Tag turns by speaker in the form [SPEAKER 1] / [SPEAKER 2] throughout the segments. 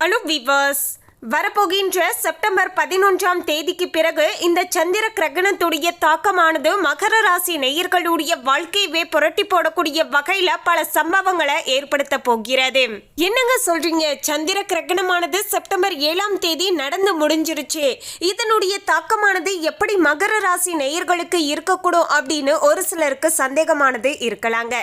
[SPEAKER 1] Hello viewers, வரப்போகின்ற September பதினொன்றாம் தேதிக்கு பிறகு இந்த சந்திர கிரகணத்துடைய தாக்கமானது மகர ராசி நேயர்களுடைய வாழ்க்கையவே புரட்டி போடக்கூடிய வகையில பல சம்பவங்களை ஏற்படுத்த போகிறது. என்னங்க சொல்றீங்க? சந்திர கிரகணமானது செப்டம்பர் ஏழாம் தேதி நடந்து முடிஞ்சிருச்சு. இதனுடைய தாக்கமானது எப்படி மகர ராசி நேயர்களுக்கு இருக்கக்கூடும் அப்படின்னு ஒரு சிலருக்கு சந்தேகமானது இருக்கலாங்க.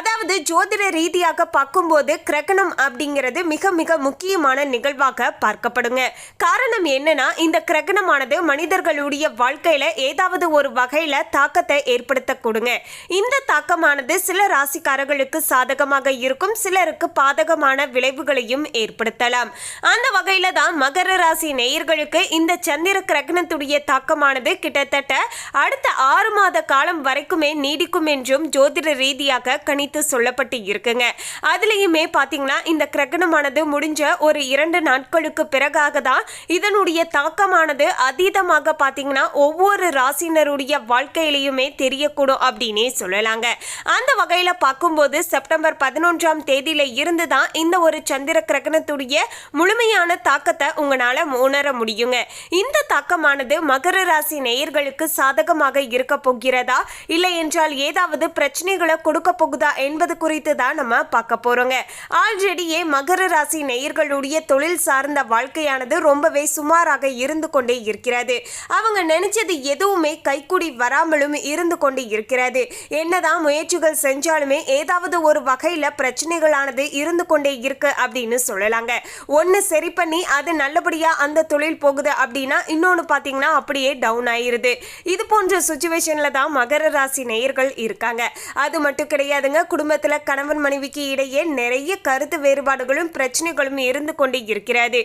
[SPEAKER 1] அதாவது ஜோதிட ரீதியாக பார்க்கும்போது கிரகணம் அப்படிங்கிறது மிக மிக முக்கியமான நிகழ்வாக பார்க்கப்படும். பார்க்கப்படுங்க காரணம் என்னன்னா இந்த கிரகணமானது மனிதர்களுடைய வாழ்க்கையில ஏதாவது ஒரு வகையில தாக்கத்தை ஏற்படுத்தக்கூடுங்க இந்த தாக்கமானது சில ராசிக்காரர்களுக்கு சாதகமாக இருக்கும் சிலருக்கு பாதகமான விளைவுகளையும் ஏற்படுத்தலாம். அந்த வகையில தான் மகர ராசி நேயர்களுக்கு இந்த சந்திர கிரகணத்துடைய தாக்கமானது கிட்டத்தட்ட அடுத்த ஆறு மாத காலம் வரைக்குமே நீடிக்கும் என்றும் ஜோதிட ரீதியாக கணித்து சொல்லப்பட்டு இருக்குங்க. அதுலேயுமே பார்த்தீங்கன்னா இந்த கிரகணமானது முடிஞ்ச ஒரு இரண்டு நாட்களுக்கு பிறகு பிறகாக தான் இதனுடைய தாக்கமானது அதீதமாக பார்த்தீங்கன்னா ஒவ்வொரு ராசினருடைய வாழ்க்கையிலையுமே தெரியக்கூடும் அப்படின்னே சொல்லலாங்க. அந்த வகையில் பார்க்கும்போது செப்டம்பர் பதினொன்றாம் தேதியில இருந்து தான் இந்த ஒரு சந்திர கிரகணத்துடைய முழுமையான தாக்கத்தை உங்களால் உணர முடியுங்க. இந்த தாக்கமானது மகர ராசி நேயர்களுக்கு சாதகமாக இருக்க போகிறதா? இல்லை என்றால் ஏதாவது பிரச்சனைகளை கொடுக்க போகுதா என்பது குறித்து தான் நம்ம பார்க்க போறோங்க. ஆல்ரெடியே மகர ராசி நேயர்களுடைய தொழில் சார்ந்த வாழ்க்கை வாழ்க்கையானது ரொம்பவே சுமாராக இருந்து கொண்டே இருக்கிறது. அவங்க நினைச்சது எதுவுமே கைக்கூடி வராமலும் இருந்து கொண்டு இருக்கிறது. என்னதான் முயற்சிகள் செஞ்சாலுமே ஏதாவது ஒரு வகையில பிரச்சனைகளானது இருந்து கொண்டே இருக்கு அப்படின்னு சொல்லலாங்க. ஒன்று சரி பண்ணி அது நல்லபடியா அந்த தொழில் போகுது அப்படின்னா இன்னொன்று பார்த்தீங்கன்னா அப்படியே டவுன் ஆயிருது. இது போன்ற சுச்சுவேஷன்ல தான் மகர ராசி நேயர்கள் இருக்காங்க. அது மட்டும் கிடையாதுங்க குடும்பத்துல கணவன் மனைவிக்கு இடையே நிறைய கருத்து வேறுபாடுகளும் பிரச்சனைகளும் இருந்து கொண்டு இருக்கிறது.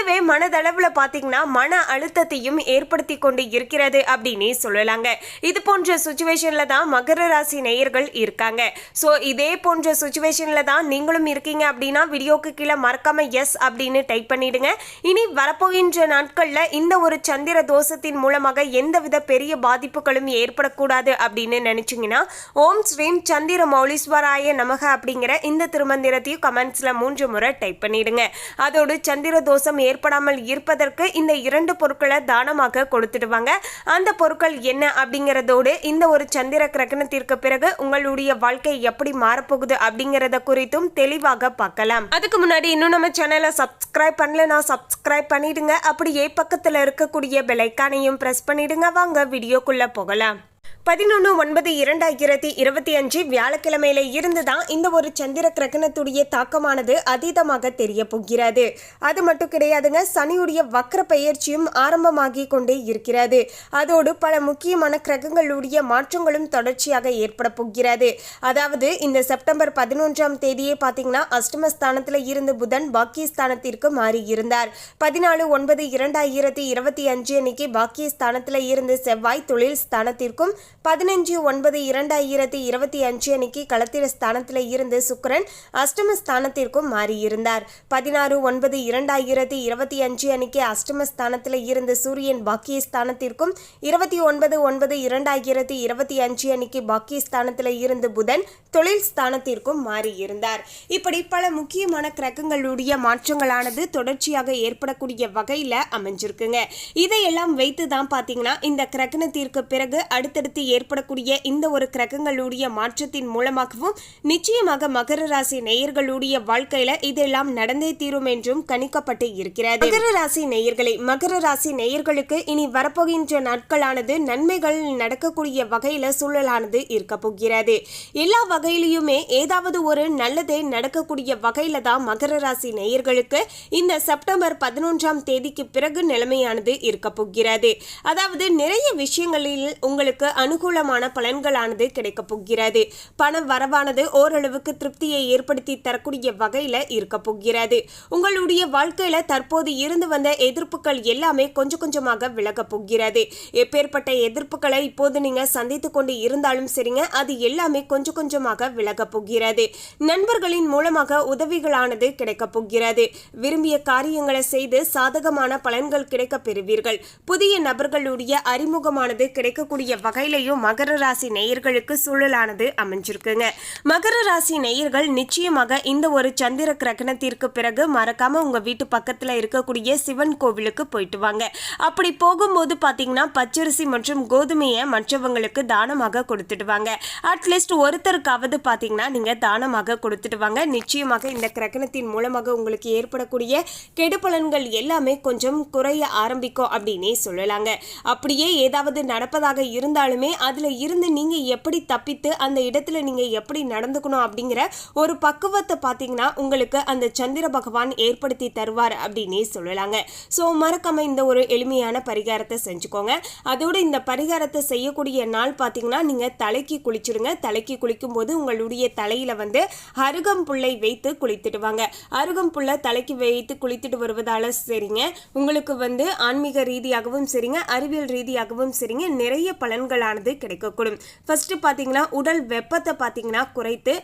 [SPEAKER 1] இதுவே மனதளவுல பாத்தீங்கன்னா மன அழுத்தத்தையும் ஏற்படுத்தி கொண்டு இருக்கிறது அப்படின்னே சொல்லலாங்க. இது போன்ற சுச்சுவேஷன்ல தான் மகர ராசி நேயர்கள் இருக்காங்க. ஸோ இதே போன்ற சுச்சுவேஷன்ல தான் நீங்களும் இருக்கீங்க அப்படின்னா வீடியோக்கு கீழே மறக்காம எஸ் அப்படின்னு டைப் பண்ணிடுங்க. இனி வரப்போகின்ற நாட்கள்ல இந்த ஒரு சந்திர தோஷத்தின் மூலமாக எந்தவித பெரிய பாதிப்புகளும் ஏற்படக்கூடாது அப்படின்னு நினைச்சீங்கன்னா ஓம் ஸ்ரீம் சந்திர மௌலீஸ்வராய நமக அப்படிங்கிற இந்த திருமந்திரத்தையும் கமெண்ட்ஸ்ல மூன்று முறை டைப் பண்ணிடுங்க. அதோடு சந்திர தோஷம் ஏற்படாமல் இருப்பதற்கு இந்த இரண்டு பொருட்களை தானமாக கொடுத்துடுவாங்க. அந்த பொருட்கள் என்ன அப்படிங்கிறதோடு இந்த ஒரு சந்திர கிரகணத்திற்கு பிறகு உங்களுடைய வாழ்க்கை எப்படி மாறப்போகுது அப்படிங்கிறத குறித்தும் தெளிவாக பார்க்கலாம். அதுக்கு முன்னாடி இன்னும் நம்ம சேனலை சப்ஸ்கிரைப் பண்ணலனா சப்ஸ்கிரைப் பண்ணிடுங்க. அப்படியே பக்கத்தில் இருக்கக்கூடிய பெலைக்கானையும் ப்ரெஸ் பண்ணிடுங்க. வாங்க வீடியோக்குள்ளே போகலாம். பதினொன்று ஒன்பது இரண்டாயிரத்தி இருபத்தி அஞ்சு வியாழக்கிழமையில இருந்து தான் இந்த ஒரு சந்திர கிரகணத்துடைய தாக்கமானது அதீதமாக தெரிய போகிறது. அது மட்டும் கிடையாதுங்க சனியுடைய வக்ர பெயர்ச்சியும் ஆரம்பமாகி கொண்டே இருக்கிறது. அதோடு பல முக்கியமான கிரகங்களுடைய மாற்றங்களும் தொடர்ச்சியாக ஏற்பட போகிறது. அதாவது இந்த செப்டம்பர் பதினொன்றாம் தேதியே பார்த்தீங்கன்னா அஷ்டமஸ்தானத்தில் இருந்து புதன் பாக்கியஸ்தானத்திற்கு மாறி இருந்தார் பதினாலு ஒன்பது இரண்டாயிரத்தி இருபத்தி அஞ்சு அன்னைக்கு பாக்கியஸ்தானத்தில் இருந்து செவ்வாய் தொழில் ஸ்தானத்திற்கும் பதினஞ்சு ஒன்பது இரண்டாயிரத்தி இருபத்தி அஞ்சு அன்னைக்கு களத்திர ஸ்தானத்தில் இருந்து சுக்கரன் அஷ்டம ஸ்தானத்திற்கும் மாறியிருந்தார். பதினாறு ஒன்பது இரண்டாயிரத்தி இருபத்தி அஞ்சு அன்னைக்கு அஷ்டம ஸ்தானத்தில் இருந்து சூரியன் பாக்கிய ஸ்தானத்திற்கும் இருபத்தி ஒன்பது ஒன்பது இரண்டாயிரத்தி இருபத்தி அஞ்சு அன்னைக்கு பாக்கிய ஸ்தானத்தில் இருந்து புதன் தொழில் ஸ்தானத்திற்கும் மாறியிருந்தார். இப்படி பல முக்கியமான கிரகங்களுடைய மாற்றங்களானது தொடர்ச்சியாக ஏற்படக்கூடிய வகையில் அமைஞ்சிருக்குங்க. இதையெல்லாம் வைத்து தான் பார்த்தீங்கன்னா இந்த கிரகணத்திற்கு பிறகு அடுத்தடுத்து ஏற்படக்கூடிய இந்த ஒரு கிரகங்களுடைய மாற்றத்தின் மூலமாகவும் நிச்சயமாக மகர ராசி நேயர்களுடைய வாழ்க்கையில இதெல்லாம் நடந்தே தீரும் என்றும் கணிக்கப்பட்டு இருக்கிறது. மகர ராசி நேயர்களை மகர ராசி நேயர்களுக்கு இனி வரப்போகின்ற நாட்களானது நன்மைகள் நடக்கக்கூடிய வகையில சூழலானது இருக்க போகிறது. எல்லா வகையிலுமே ஏதாவது ஒரு நல்லதே நடக்கக்கூடிய வகையில தான் மகர ராசி நேயர்களுக்கு இந்த செப்டம்பர் பதினொன்றாம் தேதிக்கு பிறகு நிலைமையானது இருக்க போகிறது. அதாவது நிறைய விஷயங்களில் உங்களுக்கு அனுகூலமான பலன்களானது கிடைக்கப் போகிறது. பண வரவானது ஓரளவுக்கு திருப்தியை ஏற்படுத்தி தரக்கூடிய வகையில இருக்க போகிறது. உங்களுடைய வாழ்க்கையில தற்போது இருந்து வந்த எதிர்ப்புகள் எல்லாமே கொஞ்சம் கொஞ்சமாக விலகப் போகிறது. எப்பேற்பட்ட எதிர்ப்புகளை இப்போது நீங்க சந்தித்து கொண்டு இருந்தாலும் சரிங்க அது எல்லாமே கொஞ்சம் கொஞ்சமாக விலகப் போகிறது. நண்பர்களின் மூலமாக உதவிகளானது கிடைக்கப் போகிறது. விரும்பிய காரியங்களை செய்து சாதகமான பலன்கள் கிடைக்க பெறுவீர்கள். புதிய நபர்களுடைய அறிமுகமானது கிடைக்கக்கூடிய வகையிலையும் வகையிலையும் மகர ராசி நேயர்களுக்கு சூழலானது அமைஞ்சிருக்குங்க. மகர ராசி நேயர்கள் நிச்சயமாக இந்த ஒரு சந்திர கிரகணத்திற்கு பிறகு மறக்காம உங்க வீட்டு பக்கத்துல இருக்கக்கூடிய சிவன் கோவிலுக்கு போயிட்டு வாங்க. அப்படி போகும்போது பாத்தீங்கன்னா பச்சரிசி மற்றும் கோதுமையை மற்றவங்களுக்கு தானமாக கொடுத்துட்டு வாங்க. அட்லீஸ்ட் ஒருத்தருக்காவது பாத்தீங்கன்னா நீங்க தானமாக கொடுத்துட்டு வாங்க. நிச்சயமாக இந்த கிரகணத்தின் மூலமாக உங்களுக்கு ஏற்படக்கூடிய கெடுபலன்கள் எல்லாமே கொஞ்சம் குறைய ஆரம்பிக்கும் அப்படின்னே சொல்லலாங்க. அப்படியே ஏதாவது நடப்பதாக இருந்தாலுமே அதில் இருந்து நீங்கள் எப்படி தப்பித்து அந்த இடத்துல நீங்கள் எப்படி நடந்துக்கணும் அப்படிங்கிற ஒரு பக்குவத்தை பார்த்தீங்கன்னா உங்களுக்கு அந்த சந்திர பகவான் ஏற்படுத்தி தருவார் அப்படின்னே சொல்லலாங்க. ஸோ மறக்காம இந்த ஒரு எளிமையான பரிகாரத்தை செஞ்சுக்கோங்க. அதோடு இந்த பரிகாரத்தை செய்யக்கூடிய நாள் பார்த்தீங்கன்னா நீங்கள் தலைக்கு குளிச்சிடுங்க. தலைக்கு குளிக்கும் போது உங்களுடைய தலையில் வந்து அருகம்புல்லை வைத்து குளித்துட்டு வாங்க அருகம்புல்லை தலைக்கு வைத்து குளித்துட்டு வருவதால் சரிங்க. உங்களுக்கு வந்து ஆன்மீக ரீதியாகவும் சரிங்க. அறிவியல் ரீதியாகவும் சரிங்க. நிறைய பலன்களானது கிடைக்கக்கூடும். ஃபர்ஸ்ட் பார்த்தீங்கன்னா உடல் வெப்பத்தை பார்த்தீங்கன்னா குறைத்து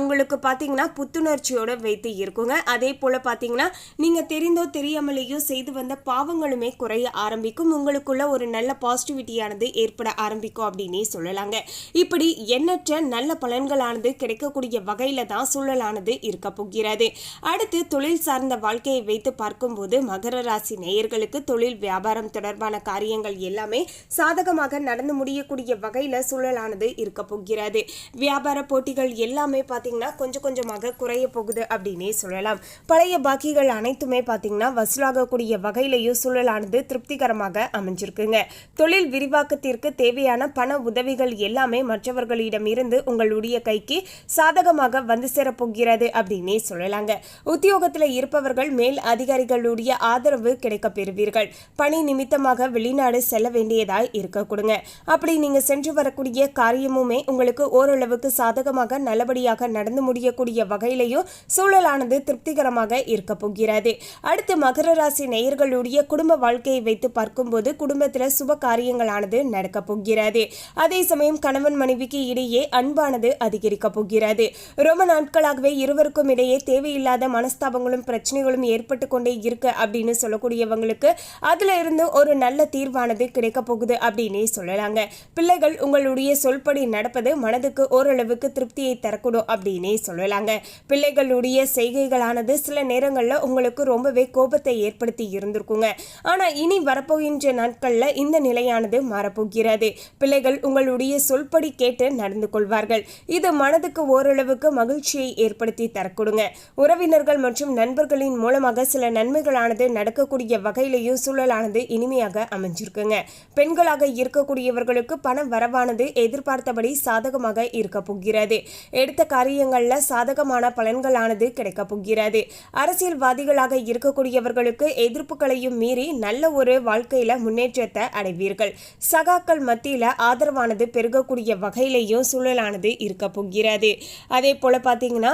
[SPEAKER 1] உங்களுக்கு பார்த்தீங்கன்னா புத்துணர்ச்சியோட வைத்து இருக்குங்க. அதே போல் பார்த்தீங்கன்னா நீங்கள் தெரிந்தோ தெரியாமலேயோ செய்து வந்த பாவங்களுமே குறைய ஆரம்பிக்கும். உங்களுக்குள்ள ஒரு நல்ல பாசிட்டிவிட்டியானது ஏற்பட ஆரம்பிக்கும் அப்படின்னே சொல்லலாங்க. இப்படி எண்ணற்ற நல்ல பலன்களானது கிடைக்கக்கூடிய வகையில தான் சூழலானது இருக்க போகிறது. அடுத்து தொழில் சார்ந்த வாழ்க்கையை வைத்து பார்க்கும்போது மகர ராசி நேயர்களுக்கு தொழில் வியாபாரம் தொடர்பான காரியங்கள் எல்லாமே சாதகமாக நடந்து முடியக்கூடிய கூடிய வகையில் சூழலானது இருக்க போகிறது. வியாபார போட்டிகள் எல்லாமே பார்த்தீங்கன்னா கொஞ்சம் கொஞ்சமாக குறைய போகுது அப்படின்னே சொல்லலாம். பழைய பாக்கிகள் அனைத்துமே பார்த்தீங்கன்னா வசூலாகக்கூடிய வகையிலையும் சூழலானது திருப்திகரமாக அமைஞ்சிருக்குங்க. தொழில் விரிவாக்கத்திற்கு தேவையான பண உதவிகள் எல்லாமே மற்றவர்களிடம் இருந்து உங்களுடைய கைக்கு சாதகமாக வந்து சேரப்போகிறது அப்படின்னே சொல்லலாங்க. உத்தியோகத்தில் இருப்பவர்கள் மேல் அதிகாரிகளுடைய ஆதரவு கிடைக்க பெறுவீர்கள். பணி நிமித்தமாக வெளிநாடு செல்ல வேண்டியதாய் இருக்க கொடுங்க. அப்படி நீங்க சென்று வரக்கூடிய காரியமுமே உங்களுக்கு ஓரளவுக்கு சாதகமாக நல்லபடியாக நடந்து முடியக்கூடிய வகையிலையும் சூழலானது திருப்திகரமாக இருக்க போகிறது. அடுத்து மகர ராசி நேயர்களுடைய குடும்ப வாழ்க்கையை வைத்து பார்க்கும்போது குடும்பத்தில் சுப காரியங்களானது நடக்க போகிறது. அதே சமயம் கணவன் மனைவிக்கு இடையே அன்பானது அதிகரிக்க போகிறது. ரொம்ப நாட்களாகவே இருவருக்கும் இடையே தேவையில்லாத மனஸ்தாபங்களும் பிரச்சனைகளும் ஏற்பட்டு கொண்டே இருக்கு அப்படின்னு சொல்லக்கூடியவங்களுக்கு அதுல இருந்து ஒரு நல்ல தீர்வானது கிடைக்க போகுது அப்படின்னே சொல்லலாங்க. பிள்ளைகள் உங்களுடைய சொல்படி நடப்பது மனதுக்கு ஓரளவுக்கு திருப்தியை தரக்கூடும் அப்படின்னே சொல்லலாங்க. பிள்ளைகளுடைய செய்கைகளானது சில நேரங்களில் உங்களுக்கு ரொம்பவே கோபத்தை ஏற்படுத்தி இருந்திருக்குங்க. ஆனால் இனி வரப்போகின்ற நாட்களில் இந்த நிலையானது மாறப்போகிறது. பிள்ளைகள் உங்களுடைய சொல்படி கேட்டு நடந்து கொள்வார்கள். இது மனதுக்கு ஓரளவுக்கு மகிழ்ச்சியை ஏற்படுத்தி தரக்கூடுங்க. உறவினர்கள் மற்றும் நண்பர்களின் மூலமாக சில நன்மைகளானது நடக்கக்கூடிய வகையிலையும் சூழலானது இனிமையாக அமைஞ்சிருக்குங்க. பெண்களாக இருக்கக்கூடியவர்களுக்கு பண வரவானது எதிர்பார்த்தபடி சாதகமாக இருக்க போகிறது. எடுத்த காரியங்கள்ல சாதகமான பலன்களானது கிடைக்க போகிறது. அரசியல்வாதிகளாக இருக்கக்கூடியவர்களுக்கு எதிர்ப்புகளையும் மீறி நல்ல ஒரு வாழ்க்கையில முன்னேற்றத்தை அடைவீர்கள். சகாக்கள் மத்தியில ஆதரவானது பெருகக்கூடிய வகையிலையும் சூழலானது இருக்க போகிறது. அதே போல பார்த்தீங்கன்னா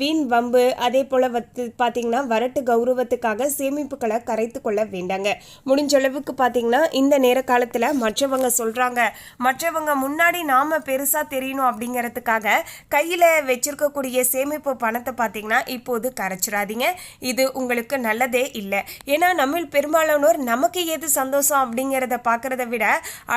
[SPEAKER 1] வீண் வம்பு அதே போல வந்து பார்த்தீங்கன்னா வரட்டு கௌரவத்துக்காக சேமிப்புகளை கரைத்து கொள்ள வேண்டாங்க. முடிஞ்ச அளவுக்கு பார்த்தீங்கன்னா இந்த நேர காலத்தில் மற்றவங்க சொல்றாங்க மற்றவங்க முன்னாடி நாம பெருசா தெரியணும் அப்படிங்கிறதுக்காக கையில வச்சிருக்கக்கூடிய சேமிப்பு பணத்தை பார்த்தீங்கன்னா இப்போது கரைச்சிடாதீங்க. இது உங்களுக்கு நல்லதே இல்லை. ஏன்னா நம்ம பெரும்பாலானோர் நமக்கு எது சந்தோஷம் அப்படிங்கிறத பார்க்கறத விட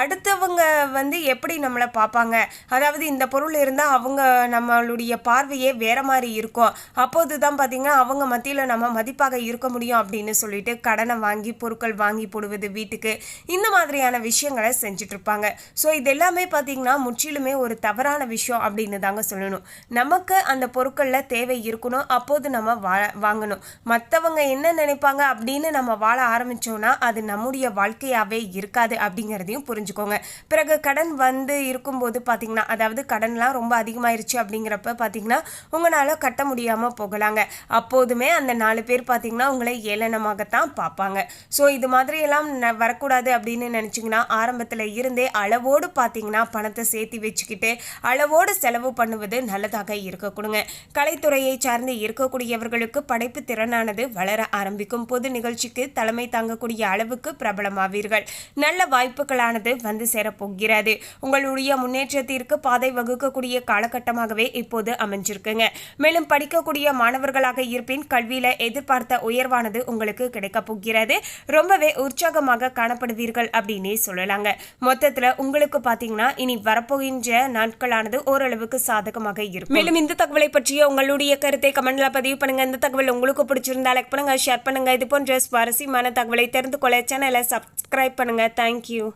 [SPEAKER 1] அடுத்தவங்க வந்து எப்படி நம்மளை பார்ப்பாங்க அதாவது இந்த பொருள் இருந்தால் அவங்க நம்மளுடைய பார்வையே வேற மாதிரி இருக்கும். அப்போது தான் பார்த்தீங்கன்னா அவங்க மத்தியில் நம்ம மதிப்பாக இருக்க முடியும் அப்படின்னு சொல்லிட்டு கடனை வாங்கி பொருட்கள் வாங்கி போடுவது வீட்டுக்கு இந்த மாதிரியான விஷயங்களை செஞ்சிட்ருப்பாங்க ஸோ இது எல்லாமே பார்த்தீங்கன்னா முற்றிலுமே ஒரு தவறான விஷயம் அப்படின்னு தாங்க சொல்லணும். நமக்கு அந்த பொருட்களில் தேவை இருக்கணும் அப்போது நம்ம வா வாங்கணும். மற்றவங்க என்ன நினைப்பாங்க அப்படின்னு நம்ம வாழ ஆரம்பித்தோம்னா அது நம்முடைய வாழ்க்கையாகவே இருக்காது அப்படிங்கிறதையும் புரிஞ்சுக்கோங்க. பிறகு கடன் வந்து இருக்கும்போது பார்த்திங்கன்னா அதாவது கடன்லாம் ரொம்ப அதிகமாயிருச்சு அப்படிங்கிறப்ப பார்த்தீங்கன்னா உங்களால் கட்ட முடியாமல் போகலாங்க. அப்போதுமே அந்த நாலு பேர் பார்த்திங்கன்னா உங்களை ஏளனமாகத்தான் பார்ப்பாங்க. ஸோ இது மாதிரியெல்லாம் ந- வரக்கூடாது அப்படின்னு நினச்சிங்கன்னா ஆரம்பத்தில் இருந்தே அளவோடு பார்த்தீங்கன்னா பணத்தை சேர்த்து வச்சுக்கிட்டு அளவோடு செலவு பண்ணுவது நல்லதாக இருக்கக்கூடுங்க. கலைத்துறையை சார்ந்து இருக்கக்கூடியவர்களுக்கு படைப்பு திறனானது வளர ஆரம்பிக்கும் பொது நிகழ்ச்சிக்கு தலைமை தாங்கக்கூடிய அளவுக்கு பிரபலமாவீர்கள். நல்ல வாய்ப்புகளானது வந்து சேரப்போகிறது உங்களுடைய முன்னேற்றத்திற்கு பாதை வகுக்கக்கூடிய காலகட்டமாகவே இப்போது அமைஞ்சிருக்குங்க. மேலும் படிக்கக்கூடிய மாணவர்களாக இருப்பின் கல்வியில எதிர்பார்த்த உயர்வானது உங்களுக்கு கிடைக்க போகிறது. ரொம்பவே உற்சாகமாக காணப்படுவீர்கள் அப்படின்னே சொல்லலாங்க. மொத்தத்தில் உங்களுக்கு பாத்தீங்கன்னா இனி வரப்போகின்ற நாட்களானது ஓரளவுக்கு சாதகமாக இருக்கும். மேலும் இந்த தகவலை பற்றிய உங்களுடைய கருத்தை கமெண்ட்ல பதிவு பண்ணுங்க. இந்த தகவல் உங்களுக்கு பிடிச்சிருந்தா லைக் பண்ணுங்க ஷேர் பண்ணுங்க. இது போன்ற சுவாரஸ்யமான தகவலை தெரிந்து கொள்ள சேனலை சப்ஸ்கிரைப் பண்ணுங்க. தேங்க்யூ